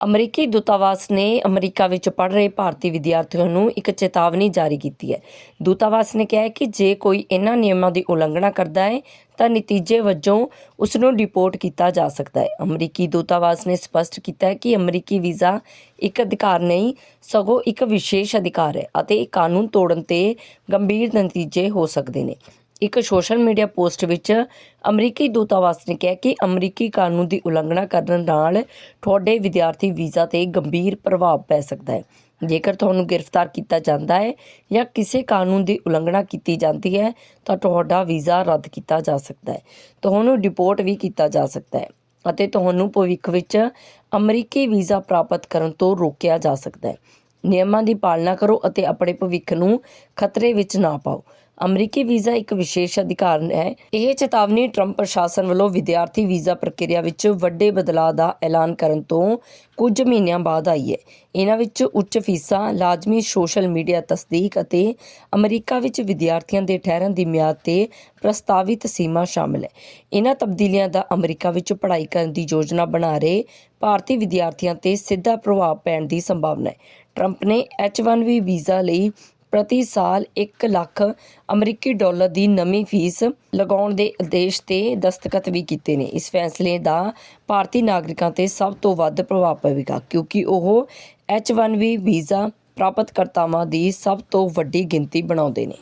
ਅਮਰੀਕੀ ਦੂਤਾਵਾਸ ਨੇ ਅਮਰੀਕਾ ਵਿੱਚ ਪੜ੍ਹ ਰਹੇ ਭਾਰਤੀ ਵਿਦਿਆਰਥੀਆਂ ਨੂੰ ਇੱਕ ਚੇਤਾਵਨੀ ਜਾਰੀ ਕੀਤੀ ਹੈ। ਦੂਤਾਵਾਸ ਨੇ ਕਿਹਾ ਹੈ ਕਿ ਜੇ ਕੋਈ ਇਹਨਾਂ ਨਿਯਮਾਂ ਦੀ ਉਲੰਘਣਾ ਕਰਦਾ ਹੈ, ਤਾਂ ਨਤੀਜੇ ਵਜੋਂ ਉਸ ਨੂੰ ਡਿਪੋਰਟ ਕੀਤਾ ਜਾ ਸਕਦਾ ਹੈ। ਅਮਰੀਕੀ ਦੂਤਾਵਾਸ ਨੇ ਸਪਸ਼ਟ ਕੀਤਾ ਹੈ ਕਿ ਅਮਰੀਕੀ ਵੀਜ਼ਾ ਇੱਕ ਅਧਿਕਾਰ ਨਹੀਂ, ਸਗੋਂ ਇੱਕ ਵਿਸ਼ੇਸ਼ ਅਧਿਕਾਰ ਹੈ ਅਤੇ ਇਹ ਕਾਨੂੰਨ ਤੋੜਨ ਤੇ ਗੰਭੀਰ ਨਤੀਜੇ ਹੋ ਸਕਦੇ ਨੇ। ਇੱਕ ਸੋਸ਼ਲ ਮੀਡੀਆ ਪੋਸਟ ਵਿੱਚ ਅਮਰੀਕੀ ਦੂਤਾਵਾਸ ਨੇ ਕਿਹਾ ਕਿ ਅਮਰੀਕੀ ਕਾਨੂੰਨ ਦੀ ਉਲੰਘਣਾ ਕਰਨ ਨਾਲ ਤੁਹਾਡੇ ਵਿਦਿਆਰਥੀ ਵੀਜ਼ਾ ਤੇ ਗੰਭੀਰ ਪ੍ਰਭਾਵ ਪੈ ਸਕਦਾ ਹੈ। ਜੇਕਰ ਤੁਹਾਨੂੰ ਗ੍ਰਿਫਤਾਰ ਕੀਤਾ ਜਾਂਦਾ ਹੈ ਜਾਂ ਕਿਸੇ ਕਾਨੂੰਨ ਦੀ ਉਲੰਘਣਾ ਕੀਤੀ ਜਾਂਦੀ ਹੈ, ਤਾਂ ਤੁਹਾਡਾ ਵੀਜ਼ਾ ਰੱਦ ਕੀਤਾ ਜਾ ਸਕਦਾ ਹੈ। ਤੁਹਾਨੂੰ ਡਿਪੋਰਟ ਵੀ ਕੀਤਾ ਜਾ ਸਕਦਾ ਹੈ ਅਤੇ ਤੁਹਾਨੂੰ ਭਵਿੱਖ ਵਿੱਚ ਅਮਰੀਕੀ ਵੀਜ਼ਾ ਪ੍ਰਾਪਤ ਕਰਨ ਤੋਂ ਰੋਕਿਆ ਜਾ ਸਕਦਾ ਹੈ। ਨਿਯਮਾਂ ਦੀ ਪਾਲਣਾ ਕਰੋ ਅਤੇ ਆਪਣੇ ਭਵਿੱਖ ਨੂੰ ਖਤਰੇ ਵਿੱਚ ਨਾ ਪਾਓ। ਅਮਰੀਕੀ ਵੀਜ਼ਾ ਇੱਕ ਵਿਸ਼ੇਸ਼ ਅਧਿਕਾਰ ਹੈ। ਇਹ ਚੇਤਾਵਨੀ ਟਰੰਪ ਪ੍ਰਸ਼ਾਸਨ ਵੱਲੋਂ ਵਿਦਿਆਰਥੀ ਵੀਜ਼ਾ ਪ੍ਰਕਿਰਿਆ ਵਿੱਚ ਵੱਡੇ ਬਦਲਾਅ ਦਾ ਐਲਾਨ ਕਰਨ ਤੋਂ ਕੁਝ ਮਹੀਨਿਆਂ ਬਾਅਦ ਆਈ ਹੈ। ਇਹਨਾਂ ਵਿੱਚ ਉੱਚ ਫੀਸਾਂ, ਲਾਜ਼ਮੀ ਸੋਸ਼ਲ ਮੀਡੀਆ ਤਸਦੀਕ ਅਤੇ ਅਮਰੀਕਾ ਵਿੱਚ ਵਿਦਿਆਰਥੀਆਂ ਦੇ ਠਹਿਰਨ ਦੀ ਮਿਆਦ ਤੇ ਪ੍ਰਸਤਾਵਿਤ ਸੀਮਾ ਸ਼ਾਮਲ ਹੈ। ਇਹਨਾਂ ਤਬਦੀਲੀਆਂ ਦਾ ਅਮਰੀਕਾ ਵਿੱਚ ਪੜ੍ਹਾਈ ਕਰਨ ਦੀ ਯੋਜਨਾ ਬਣਾ ਰਹੇ ਭਾਰਤੀ ਵਿਦਿਆਰਥੀਆਂ ਤੇ ਸਿੱਧਾ ਪ੍ਰਭਾਵ ਪੈਣ ਦੀ ਸੰਭਾਵਨਾ ਹੈ। ਟਰੰਪ ਨੇ H1B ਵੀਜ਼ਾ ਲਈ ਪ੍ਰਤੀ ਸਾਲ 1 ਲੱਖ ਅਮਰੀਕੀ ਡਾਲਰ ਦੀ ਨਵੀਂ ਫੀਸ ਲਗਾਉਣ ਦੇ ਆਦੇਸ਼ ਤੇ ਦਸਤਖਤ ਵੀ ਕੀਤੇ ਨੇ। ਇਸ ਫੈਸਲੇ ਦਾ ਭਾਰਤੀ ਨਾਗਰਿਕਾਂ ਤੇ ਸਭ ਤੋਂ ਵੱਧ ਪ੍ਰਭਾਵ ਪਵੇਗਾ, ਕਿਉਂਕਿ ਉਹ H1B ਵੀਜ਼ਾ ਪ੍ਰਾਪਤਕਰਤਾਵਾਂ ਦੀ ਸਭ ਤੋਂ ਵੱਡੀ ਗਿਣਤੀ ਬਣਾਉਂਦੇ ਨੇ।